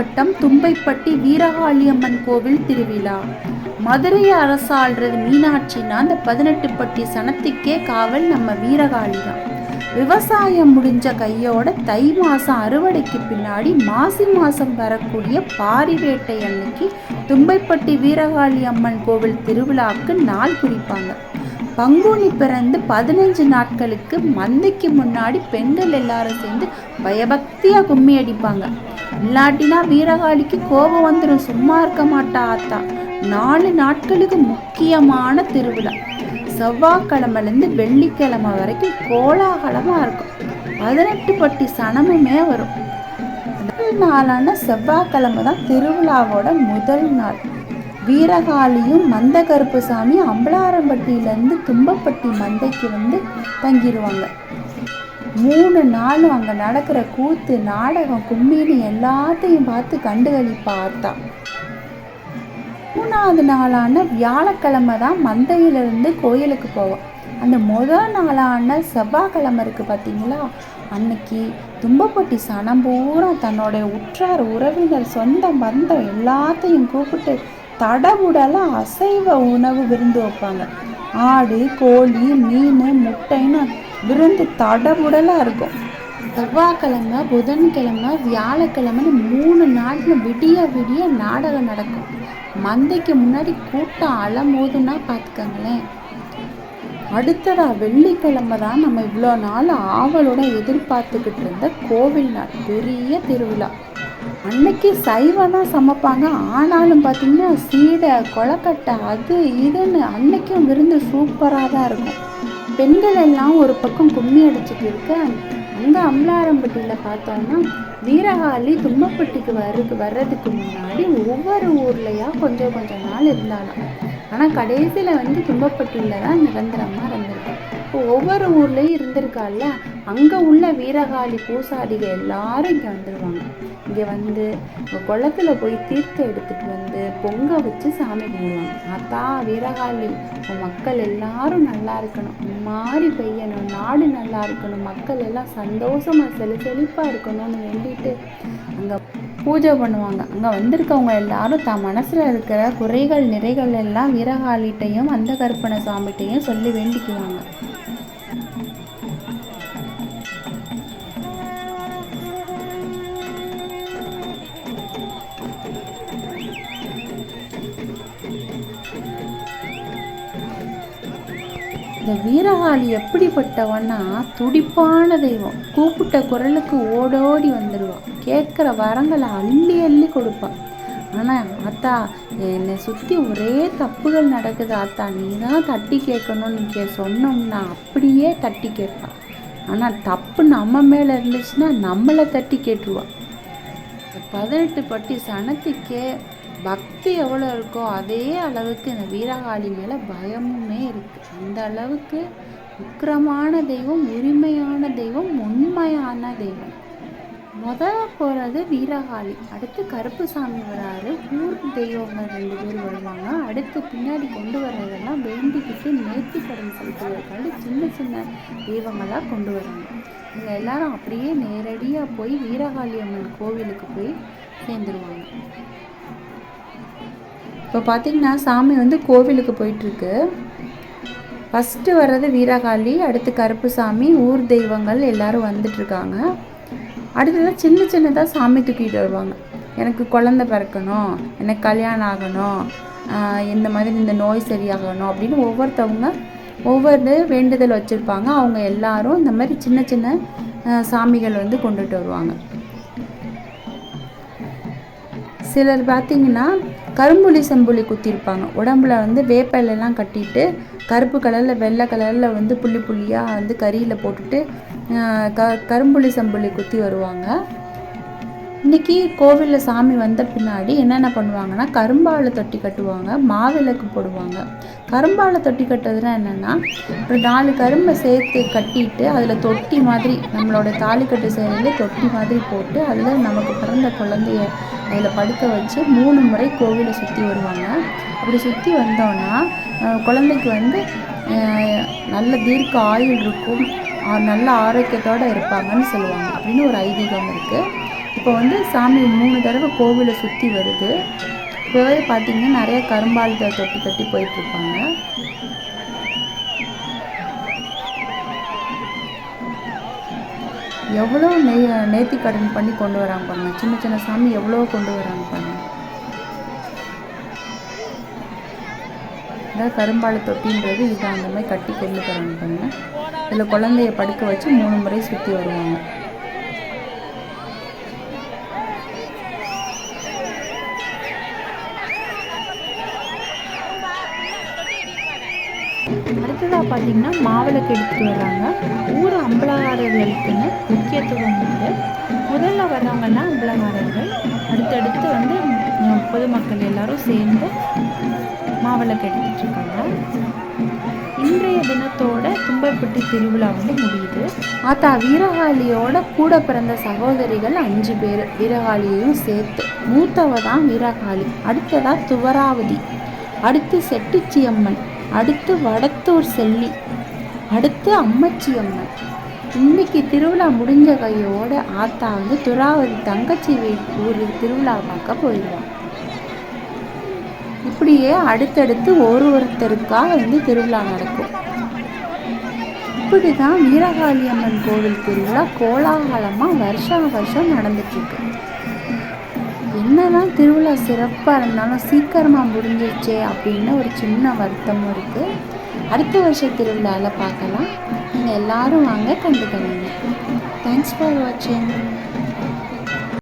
மாவட்டம் தும்பைப்பட்டி வீரகாளியம்மன் கோவில் திருவிழா. மதுரை அரசாள்றது மீனாட்சின்னா அந்த பதினெட்டு பட்டி சனத்துக்கே காவல் நம்ம வீரகாளி தான் விவசாயம் முடிஞ்ச கையோட தை மாதம் அறுவடைக்கு பின்னாடி மாசி மாதம் வரக்கூடிய பாரிவேட்டை அன்னைக்கு தும்பைப்பட்டி வீரகாளி அம்மன் கோவில் திருவிழாவுக்கு நாள் குறிப்பாங்க. பங்குனி பிறந்து பதினஞ்சு நாட்களுக்கு மந்தைக்கு முன்னாடி பெண்கள் எல்லாரும் சேர்ந்து பயபக்தியாக கும்மி அடிப்பாங்க. இல்லாட்டினா வீரகாளிக்கு கோபம் வந்துடும் சும்மா இருக்க மாட்டா ஆத்தா. நாலு நாட்களுக்கு முக்கியமான திருவிழா. செவ்வாய்க்கிழமைலேருந்து வெள்ளிக்கிழமை வரைக்கும் கோலாகலமாக இருக்கும். பதினெட்டு பட்டி சனமுமே வரும். முதல் நாளான செவ்வாய்க்கிழமை தான் திருவிழாவோட முதல் நாள். வீரகாளியும் மந்த கருப்புசாமி அம்பலாரம்பட்டியிலேருந்து தும்பப்பட்டி மந்தைக்கு வந்து தங்கிடுவாங்க மூணு நாளும் அங்கே நடக்கிற கூத்து நாடகம் கும்மின்னு எல்லாத்தையும் பார்த்து கண்டுகளி பார்த்தா மூணாவது நாளான வியாழக்கிழமை தான் மந்தையிலிருந்து கோயிலுக்கு போவோம் அந்த முதல் நாளான செவ்வாய்க்கிழமை இருக்குது பார்த்தீங்களா அன்னைக்கு தும்பப்பட்டி சனம் பூரா தன்னோட உற்றார் உறவினர் சொந்த பந்தம் எல்லாத்தையும் கூப்பிட்டு தடபுடலாம் அசைவ உணவு விருந்து வைப்பாங்க. ஆடு கோழி மீன் முட்டைன்னு விருந்து தடபுடலாக இருக்கும். செவ்வாய்க்கிழமை புதன்கிழமை வியாழக்கிழமைன்னு மூணு நாட்டில் விடிய விடிய நாடகம் நடக்கும். மந்தைக்கு முன்னாடி கூட்டம் அலமோதுன்னா பார்த்துக்கங்களேன். அடுத்ததா வெள்ளிக்கிழமை தான் நம்ம இவ்வளோ நாள் ஆவலோட எதிர்பார்த்துக்கிட்டு இருந்த கோவில் நாள் பெரிய திருவிழா. அன்னைக்கு சைவம் தான் சமைப்பாங்க. ஆனாலும் பார்த்திங்கன்னா சீடை கொழக்கட்டை அது இதுன்னு அன்னைக்கும் விருந்து சூப்பராக தான் இருக்கும். பெண்கள் எல்லாம் ஒரு பக்கம் கும்மி அடிச்சுட்டு இருக்க அங்கே அம்பலாரம்பட்டியில் பார்த்தோம்னா வீரகாளி தும்மப்பட்டிக்கு வர்றதுக்கு வர்றதுக்கு முன்னாடி ஒவ்வொரு ஊர்லேயா கொஞ்சம் கொஞ்சம் நாள் இருந்தாலும் ஆனால் கடைசியில் வந்து தும்பப்பட்டியில் தான் நிரந்தரமாக இருந்திருக்கு. இப்போ ஒவ்வொரு ஊர்லேயும் இருந்திருக்கால்ல அங்கே உள்ள வீரகாளி பூசாரிக எல்லாரும் இங்கே வந்துடுவாங்க இங்கே வந்து குளத்துல போய் தீர்த்தம் எடுத்துட்டு வந்து பொங்க வச்சு சாமி கும்பிடுவாங்க. ஆத்தா வீரகாளி உன் மக்கள் எல்லாரும் நல்லா இருக்கணும். மாறி பெய்யணும். நாடு நல்லா இருக்கணும். மக்கள் எல்லாம் சந்தோஷமா செழு செழிப்பாக இருக்கணும்னு வேண்டிட்டு அங்கே பூஜை பண்ணுவாங்க. அங்கே வந்திருக்கவங்க எல்லாரும் தான் மனசில் இருக்கிற குறைகள் நிறைகள் எல்லாம் வீரகாளிகிட்டையும் அந்த கற்பனை சாமிகிட்டையும் சொல்லி வேண்டிக்குவாங்க. இந்த வீரகாளி எப்படிப்பட்டவன்னா துடிப்பான தெய்வம். கூப்பிட்ட குரலுக்கு ஓடோடி வந்துடுவான் கேட்குற வரங்களை அள்ளி அள்ளி கொடுப்பான் ஆனால் ஆத்தா என்னை சுற்றி ஒரே தப்புகள் நடக்குது ஆத்தா. நீ தான் தட்டி கேட்கணும்னு கே சொன்னோம்னா அப்படியே தட்டி கேட்பான் ஆனால் தப்பு நம்ம மேலே இருந்துச்சுன்னா நம்மளை தட்டி கேட்டுருவான் பதினெட்டு பட்டி சனத்துக்கே பக்தி எவ்வளோ இருக்கோ அதே அளவுக்கு இந்த வீரகாளி மேலே பயமுமே இருக்குது அந்த அளவுக்கு உக்கிரமான தெய்வம் உரிமையான தெய்வம் உண்மையான தெய்வம். முதல்ல போகிறது வீரகாளி அடுத்து கருப்புசாமி வராரு. ஊர் தெய்வங்கள் ரெண்டு பேர் வருவாங்க. அடுத்து பின்னாடி கொண்டு வர்றதெல்லாம் வேண்டிக்கிட்டு நேர்த்தி கடன் செலுத்துவதற்காக சின்ன சின்ன தெய்வங்களாக கொண்டு வராங்க. இவங்க எல்லாரும் அப்படியே நேரடியாக போய் வீரகாளி அம்மன் கோவிலுக்கு போய் சேர்ந்துருவாங்க. இப்போ பார்த்திங்கன்னா சாமி வந்து கோவிலுக்கு போயிட்டுருக்கு. ஃபஸ்ட்டு வர்றது வீரகாளி அடுத்து கருப்பு சாமி ஊர் தெய்வங்கள் எல்லாரும் வந்துட்டுருக்காங்க. அடுத்ததான் சின்ன சின்னதாக சாமி தூக்கிட்டு வருவாங்க. எனக்கு குழந்த பிறக்கணும் எனக்கு கல்யாணம் ஆகணும் இந்த மாதிரி இந்த நோய் சரியாகணும் அப்படின்னு ஒவ்வொருத்தவங்க ஒவ்வொரு வேண்டுதல் வச்சுருப்பாங்க. அவங்க எல்லாரும் இந்த மாதிரி சின்ன சின்ன சாமிகள் வந்து கொண்டுட்டு வருவாங்க. சிலர் பார்த்தீங்கன்னா கரும்புலி செம்புலி குத்திருப்பாங்க. உடம்புல வந்து வேப்பிலெல்லாம் கட்டிட்டு கருப்பு கலரில் வெள்ளை கலரில் வந்து புள்ளி புள்ளியாக வந்து கறியில் போட்டுட்டு க கரும்புலி செம்புலி குத்தி வருவாங்க. இன்னைக்கு கோவிலில் சாமி வந்த பின்னாடி என்னென்ன பண்ணுவாங்கன்னா கரும்பாலை தொட்டி கட்டுவாங்க மாவிளக்கு போடுவாங்க. கரும்பாலை தொட்டி கட்டுறதுனா என்னென்னா ஒரு நாலு கரும்பை சேர்த்து கட்டிட்டு அதில் தொட்டி மாதிரி நம்மளோட தாலிக்கட்டு சேலையில் தொட்டி மாதிரி போட்டு அதில் நமக்கு பிறந்த குழந்தைய அதில் படுக்க வச்சு மூணு முறை கோவிலை சுற்றி வருவாங்க. அப்படி சுற்றி வந்தோன்னா குழந்தைக்கு வந்து நல்ல தீர்க்க ஆயுள் இருக்கும். நல்ல ஆரோக்கியத்தோடு இருப்பாங்கன்னு சொல்லுவாங்க. அப்படின்னு ஒரு ஐதீகம் இருக்குது இப்போ வந்து சாமி மூணு தடவை கோவிலை சுற்றி வருது. இப்போவே பார்த்திங்கன்னா நிறைய கரும்பாலத்தை தொட்டி கட்டி போயிட்டுருப்பாங்க எவ்வளோ நே நேர்த்தி கடன் பண்ணி கொண்டு வராங்க பாருங்க. சின்ன சின்ன சாமி எவ்வளோ கொண்டு வராங்க பாருங்க. இதான் கரும்பாலை தொட்டின்றது. இதுதான் அந்த மாதிரி கட்டி கொண்டு போகிறாங்க பாருங்க. இதில் குழந்தைய படுக்க வச்சு மூணு முறை சுற்றி வருவாங்க. அடுத்ததாக பார்த்தீங்கன்னா மாவிளக்கு எடுத்துகிட்டு வர்றாங்க. ஊர் அம்பலகாரர்களுக்குன்னு முக்கியத்துவம் உண்டு. முதல்ல வர்றவங்கன்னா அம்பலகாரர்கள் அடுத்தடுத்து வந்து பொதுமக்கள் எல்லாரும் சேர்ந்து மாவிளக்கு எடுத்துட்டு இருக்காங்க. இன்றைய தினத்தோட தும்பைப்பட்டி திருவிழா வந்து முடியுது. ஆத்தா வீரகாளியோட கூட பிறந்த சகோதரிகள் அஞ்சு பேர். வீரகாளியையும் சேர்த்து. மூத்தவ தான் வீரகாளி. அடுத்ததா துவராவதி. அடுத்து செட்டிச்சியம்மன். அடுத்து வடத்தூர் செல்லி அடுத்து அம்மச்சி அம்மன் இன்னைக்கு திருவிழா முடிஞ்ச கையோட ஆத்தா வந்து துறாவதி தங்கச்சி ஊர் திருவிழா பார்க்க போயிடுவான். இப்படியே அடுத்தடுத்து ஒரு ஒருத்தருக்காக வந்து திருவிழா நடக்கும். இப்படி தான் வீரகாளி அம்மன் கோவில் திருவிழா கோலாகலமாக வருஷம் வருஷம் நடந்துட்டுருக்கு இருக்கு என்னதான் திருவிழா சிறப்பாக இருந்தாலும் சீக்கிரமாக முடிஞ்சிச்சே அப்படின்னு ஒரு சின்ன வருத்தமும் இருக்குது அடுத்த வருஷ திருவிழாவில் பார்க்கலாம். நீங்கள் எல்லோரும் வாங்க கண்டுக்கணுங்க தேங்க்ஸ் ஃபார் வாட்சிங்